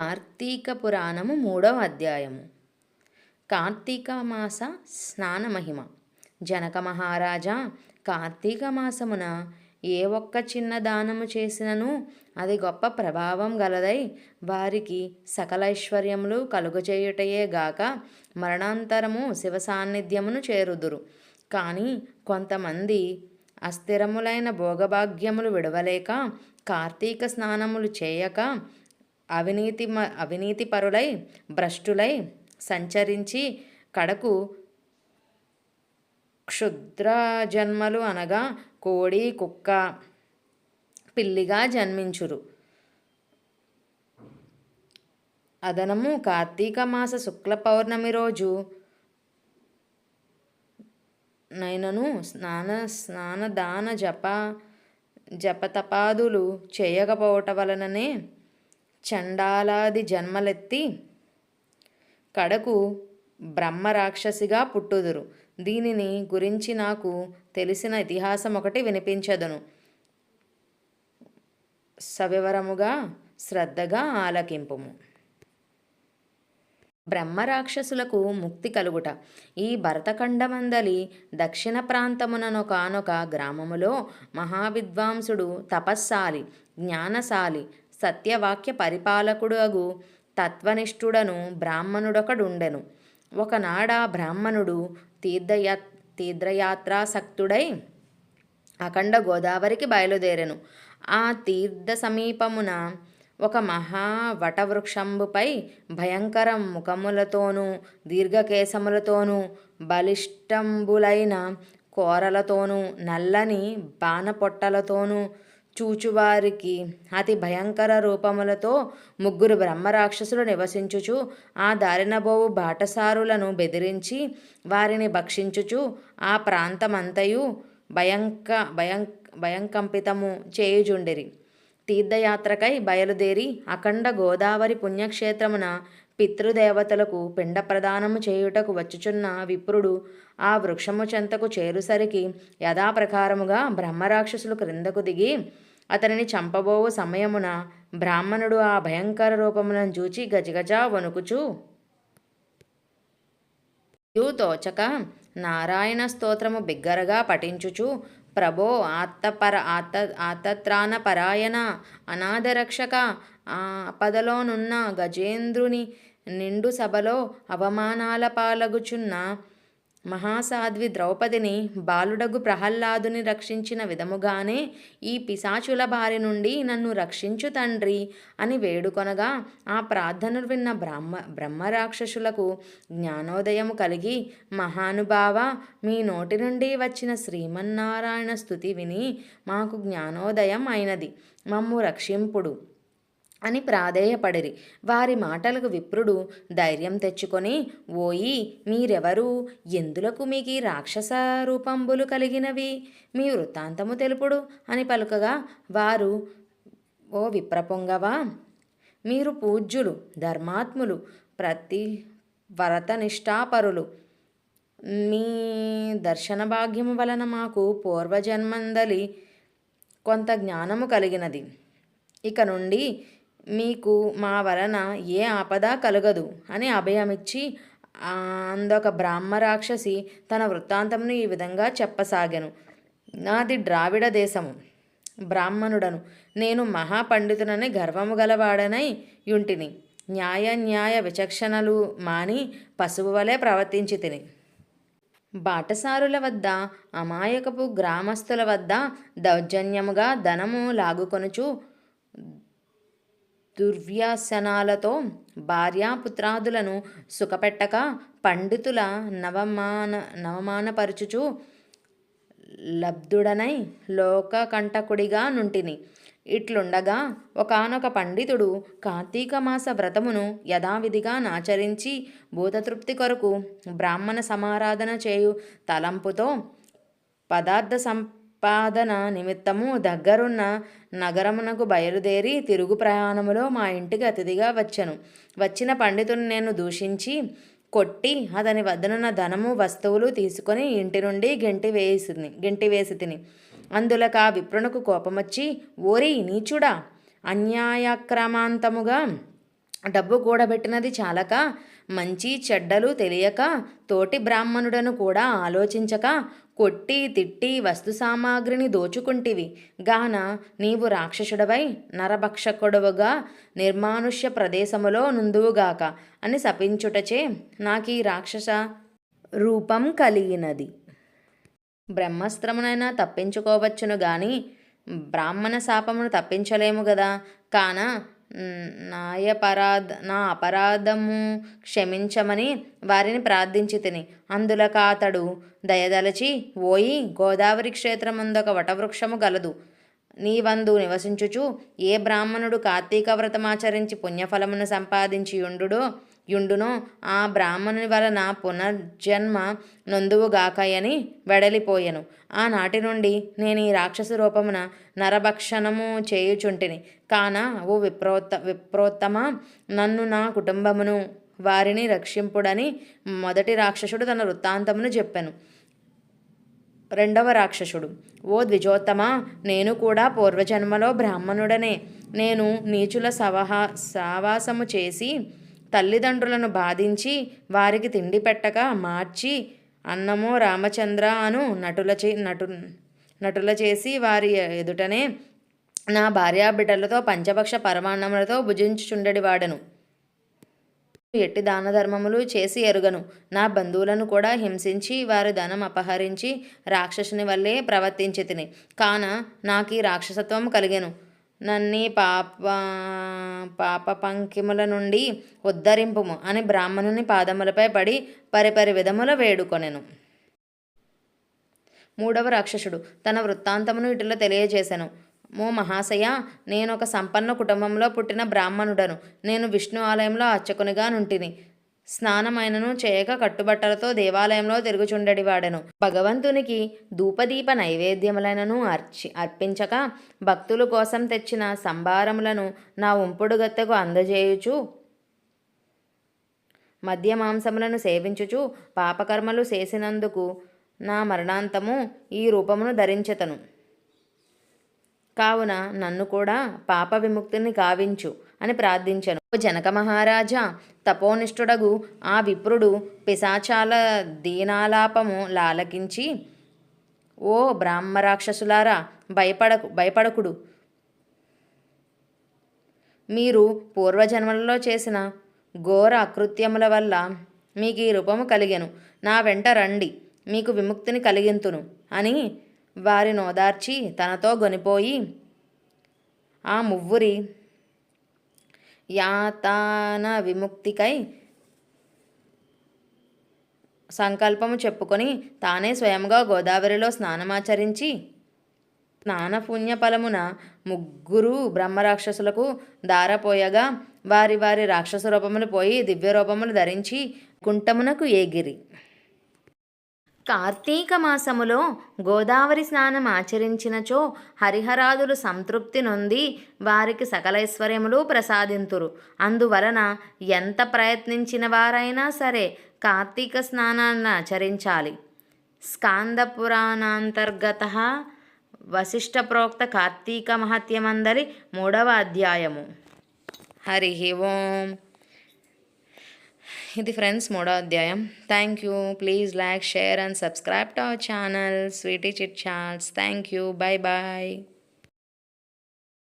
కార్తీక పురాణము మూడవ అధ్యాయము. కార్తీక మాస స్నాన మహిమ. జనక మహారాజా కార్తీక మాసమున ఏ ఒక్క చిన్న దానము చేసినను అది గొప్ప ప్రభావం గలదై వారికి సకల ఐశ్వర్యములు కలుగజేయుటయే గాక మరణాంతరము శివ సాన్నిధ్యమును చేరుదురు. కానీ కొంతమంది అస్థిరములైన భోగభాగ్యములు విడవలేక కార్తీక స్నానములు చేయక అవినీతి అవినీతి పరులై భ్రష్టులై సంచరించి కడకు క్షుద్ర జన్మలు అనగా కోడి కుక్క పిల్లిగా జన్మించురు. అదనము కార్తీక మాస శుక్ల పౌర్ణమి రోజు నైనను స్నాన స్నాన దాన జప జపతపాదులు చేయకపోవటం వలననే చండాలాది జన్మలెత్తి కడకు బ్రహ్మరాక్షసిగా పుట్టుదురు. దీనిని గురించి నాకు తెలిసిన ఇతిహాసం ఒకటి వినిపించదును. సవివరముగా శ్రద్ధగా ఆలకింపుము. బ్రహ్మరాక్షసులకు ముక్తి కలుగుట. ఈ భరతఖండమందలి దక్షిణ ప్రాంతముననొకానొక గ్రామములో మహావిద్వాంసుడు తపస్సాలి జ్ఞానశాలి సత్యవాక్య పరిపాలకుడు అగు తత్వనిష్ఠుడను బ్రాహ్మణుడొకడుండెను. ఒకనాడ బ్రాహ్మణుడు తీర్థయా తీర్థయాత్రాసక్తుడై అఖండ గోదావరికి బయలుదేరెను. ఆ తీర్థ సమీపమున ఒక మహా వటవృక్షంబుపై భయంకర ముఖములతోనూ దీర్ఘకేశములతోనూ బలిష్టంబులైన కోరలతోనూ నల్లని బాణపొట్టలతోనూ చూచువారికి అతి భయంకర రూపములతో ముగ్గురు బ్రహ్మరాక్షసులు నివసించుచు ఆ దారినబోవు బాటసారులను బెదిరించి వారిని భక్షించుచు ఆ ప్రాంతమంతయు భయంక భయం భయంకంపితము చేయుజుండిరి తీర్థయాత్రకై బయలుదేరి అఖండ గోదావరి పుణ్యక్షేత్రమున పితృదేవతలకు పిండ ప్రదానము చేయుటకు వచ్చుచున్న విప్రుడు ఆ వృక్షము చెంతకు చేరుసరికి యథాప్రకారముగా బ్రహ్మరాక్షసులు క్రిందకు దిగి అతనిని చంపబోవు సమయమున బ్రాహ్మణుడు ఆ భయంకర రూపములను చూచి గజగజ వణుకుచు. తోచక నారాయణ స్తోత్రము బిగ్గరగా పఠించుచు. ప్రభో ఆత్తపర ఆత ఆతత్రాన పరాయణ అనాథరక్షక ఆపదలోనున్న గజేంద్రుని నిండు సభలో అవమానాల పాలగుచున్న మహాసాధ్వి ద్రౌపదిని బాలుడగు ప్రహ్లాదుని రక్షించిన విధముగానే ఈ పిశాచుల బారి నుండి నన్ను రక్షించు తండ్రి అని వేడుకొనగా ఆ ప్రార్థనలు విన్న బ్రహ్మ బ్రహ్మరాక్షసులకు జ్ఞానోదయము కలిగి మహానుభావ మీ నోటి నుండి వచ్చిన శ్రీమన్నారాయణ స్థుతి విని మాకు జ్ఞానోదయం అయినది. మమ్ము రక్షింపుడు. అని ప్రాధేయపడిరి. వారి మాటలకు విప్రుడు ధైర్యం తెచ్చుకొని ఓయి మీరెవరు? ఎందులకు మీకు ఈ రాక్షస రూపంబులు కలిగినవి? మీ వృత్తాంతము తెలుపుడు అని పలుకగా వారు ఓ విప్రపొంగవా? మీరు పూజ్యులు ధర్మాత్ములు ప్రతి వ్రతనిష్టాపరులు. మీ దర్శన భాగ్యము వలన మాకు పూర్వజన్మందలి కొంత జ్ఞానము కలిగినది. ఇక నుండి మీకు మా వలన ఏ ఆపద కలగదు అని అభయమిచ్చి అందొక బ్రాహ్మ రాక్షసి తన వృత్తాంతంను ఈ విధంగా చెప్పసాగాను. నాది ద్రావిడ దేశము. బ్రాహ్మణుడను. నేను మహాపండితునని గర్వము గలవాడనై యుంటిని. న్యాయ న్యాయ విచక్షణలు మాని పశువు వలె ప్రవర్తించి తిని బాటసారుల వద్ద అమాయకపు గ్రామస్తుల వద్ద దౌర్జన్యముగా ధనము లాగుకొనుచు దుర్వ్యాసనాలతో భార్యాపుత్రాదులను సుఖపెట్టక పండితుల నవమాన నవమానపరుచుచు లబ్ధుడనై లోకకంటకుడిగా నుంటిని. ఇట్లుండగా ఒకనొక పండితుడు కార్తీక మాస వ్రతమును యథావిధిగా నాచరించి భూతతృప్తి కొరకు బ్రాహ్మణ సమారాధన చేయు తలంపుతో పదార్థ సం సంపాదన నిమిత్తము దగ్గరున్న నగరమునకు బయలుదేరి తిరుగు ప్రయాణములో మా ఇంటికి అతిథిగా వచ్చాను. వచ్చిన పండితుని నేను దూషించి కొట్టి అతని వద్దనున్న ధనము వస్తువులు తీసుకొని ఇంటి నుండి గెంటి వేసింది గెంటి వేసి తిని. అందులక ఆ విప్రునకు కోపమొచ్చి ఓరి నీచుడా అన్యాయక్రమాంతముగా డబ్బు కూడబెట్టినది చాలక మంచి చెడ్డలు తెలియక తోటి బ్రాహ్మణుడను కూడా ఆలోచించక కొట్టి తిట్టి వస్తు సామాగ్రిని దోచుకుంటివి. గాన నీవు రాక్షసుడవై నరభక్షకుడవుగా నిర్మానుష్య ప్రదేశములో నుందువుగాక అని శపించుటచే నాకు ఈ రాక్షస రూపం కలిగినది. బ్రహ్మస్త్రమునైనా తప్పించుకోవచ్చును గాని బ్రాహ్మణ శాపమును తప్పించలేము గదా. కాన నాయపరాధ నా అపరాధము క్షమించమని వారిని ప్రార్థించి తిని అందులక అతడు దయదలచి ఓయి గోదావరి క్షేత్రమందొక వటవృక్షము గలదు. నీవందు నివసించుచు ఏ బ్రాహ్మణుడు కార్తీక వ్రతమాచరించి పుణ్యఫలమును సంపాదించి ఉండుడో యుండునో. ఆ బ్రాహ్మణుని వలన పునర్జన్మ నొందువుగాకయని వెడలిపోయెను. ఆనాటి నుండి నేను ఈ రాక్షస రూపమున నరభక్షణము చేయుచుంటిని. కాన ఓ విప్రోత్త విప్రోత్తమ నన్ను నా కుటుంబమును వారిని రక్షింపుడని మొదటి రాక్షసుడు తన వృత్తాంతమును చెప్పాను. రెండవ రాక్షసుడు ఓ ద్విజోత్తమ నేను కూడా పూర్వజన్మలో బ్రాహ్మణుడనే. నేను నీచుల సవహా సావాసము చేసి తల్లిదండ్రులను బాధించి వారికి తిండి పెట్టక మార్చి అన్నమో రామచంద్ర అను నటుల చే నటు నటుల చేసి వారి ఎదుటనే నా భార్యాబిడ్డలతో పంచపక్ష పరమాన్నములతో భుజించుచుండడి వాడను ఎట్టి దాన ధర్మములు చేసి ఎరుగను. నా బంధువులను కూడా హింసించి వారి ధనం అపహరించి రాక్షసుని వల్లే ప్రవర్తించి తిని కాన నాకు ఈ రాక్షసత్వం కలిగెను. నన్ని పాప పాప పంకిముల నుండి ఉద్ధరింపుము అని బ్రాహ్మణుని పాదములపై పడి పరిపరి విధముల వేడుకొనెను. మూడవ రాక్షసుడు తన వృత్తాంతమును ఇటులో తెలియజేశాను మో మహాశయ నేను ఒక సంపన్న కుటుంబంలో పుట్టిన బ్రాహ్మణుడను. నేను విష్ణు ఆలయంలో అర్చకునిగా నుంటిని. స్నానమైనను చేయక కట్టుబట్టలతో దేవాలయంలో తిరుగుచుండడివాడెను భగవంతునికి ధూపదీప నైవేద్యములైనను అర్చి అర్పించక భక్తుల కోసం తెచ్చిన సంభారములను నా ఉంపుడుగత్తెకు అందజేయుచు మద్య మాంసములను సేవించుచు పాపకర్మలు చేసినందుకు నా మరణాంతము ఈ రూపమును ధరించెతను. కావున నన్ను కూడా పాప విముక్తిని కావించు అని ప్రార్థించను. ఓ జనక మహారాజా తపోనిష్ఠుడగు ఆ విప్రుడు పిశాచాల దీనాలాపము లాలకించి ఓ బ్రాహ్మరాక్షసులారా భయపడకు భయపడకుడు. మీరు పూర్వజన్మలలో చేసిన ఘోర అకృత్యముల వల్ల మీకు ఈ రూపము కలిగెను. నా వెంట రండి మీకు విముక్తిని కలిగింతును అని వారిని ఓదార్చి తనతో గొనిపోయి ఆ మువ్వురి యాతాన విముక్తికై సంకల్పము చెప్పుకొని తానే స్వయంగా గోదావరిలో స్నానమాచరించి స్నానపుణ్య ఫలమున ముగ్గురు బ్రహ్మరాక్షసులకు దారపోయగా వారి వారి రాక్షస రూపములు పోయి దివ్య రూపములు ధరించి కుంటమునకు ఏగిరి. కార్తీక మాసములో గోదావరి స్నానం ఆచరించినచో హరిహరాదులు సంతృప్తి నొంది వారికి సకలైశ్వర్యములు ప్రసాదింతురు. అందువలన ఎంత ప్రయత్నించిన వారైనా సరే కార్తీక స్నానాన్ని ఆచరించాలి. స్కాంద పురాణాంతర్గత వశిష్ఠ ప్రోక్త కార్తీక మహత్యమందరి మూడవ అధ్యాయము. హరి ఓం. ఇది ఫ్రెండ్స్ మూడో అధ్యాయం. Thank you please like share and subscribe to our channel sweety chit chats thank you bye bye